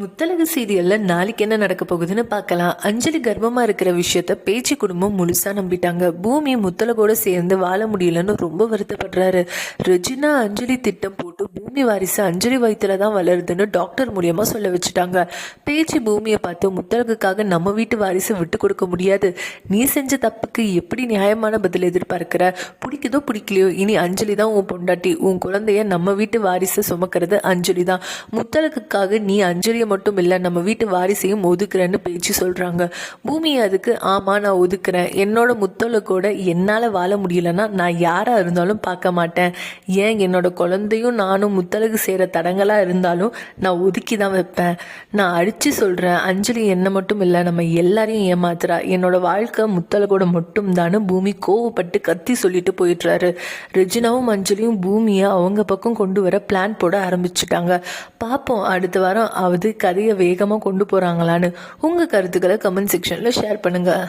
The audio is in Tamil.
முத்தலகு சீரியல்ல நாளைக்கு என்ன நடக்க போகுதுன்னு பார்க்கலாம். அஞ்சலி கர்ப்பமா இருக்கிற விஷயத்த பேச்சு குடும்பம் முழுசா நம்பிட்டாங்க. பூமி முத்தலகோட சேர்ந்து வாழ முடியலன்னு ரொம்ப வருத்தப்படுறாரு. ரெஜினா அஞ்சலி திட்டம் போட்டு பூமி வாரிசு அஞ்சலி வயிற்றுல தான் வளருதுன்னு டாக்டர் மூலியமாக சொல்ல வச்சுட்டாங்க. பேச்சு பூமியை பார்த்து முத்தழகுக்காக நம்ம வீட்டு வாரிசு விட்டு கொடுக்க முடியாது. நீ செஞ்ச தப்புக்கு எப்படி நியாயமான பதில் எதிர்பார்க்கிற? பிடிக்குதோ பிடிக்கலையோ இனி அஞ்சலி தான் உன் பொண்டாட்டி. உன் குழந்தைய நம்ம வீட்டு வாரிசை சுமக்கிறது அஞ்சலி தான். முத்தழகுக்காக நீ அஞ்சலியை மட்டும் இல்லை நம்ம வீட்டு வாரிசையும் ஒதுக்குறேன்னு பேச்சு சொல்கிறாங்க பூமி அதுக்கு ஆமாம் நான் ஒதுக்குறேன். என்னோட முத்தழகோட என்னால் வாழ முடியலன்னா நான் யாராக இருந்தாலும் பார்க்க மாட்டேன். ஏன் என்னோட குழந்தையும் நானும் முத்தழகு செய்கிற தடங்களாக இருந்தாலும் நான் ஒதுக்கி தான் வைப்பேன். நான் அடித்து சொல்கிறேன் அஞ்சலி என்ன மட்டும் இல்லை நம்ம எல்லாரையும் ஏமாத்துறா. என்னோட வாழ்க்கை முத்தழகோட மட்டும்தான் பூமி கோவப்பட்டு கத்தி சொல்லிட்டு போயிடுறாரு. ரெஜினாவும் அஞ்சலியும் பூமியை அவங்க பக்கம் கொண்டு வர பிளான் போட ஆரம்பிச்சிட்டாங்க. பார்ப்போம் அடுத்த வாரம் அவது கதையை வேகமாக கொண்டு போகிறாங்களான்னு உங்கள் கருத்துக்களை கமெண்ட் செக்ஷனில் ஷேர் பண்ணுங்கள்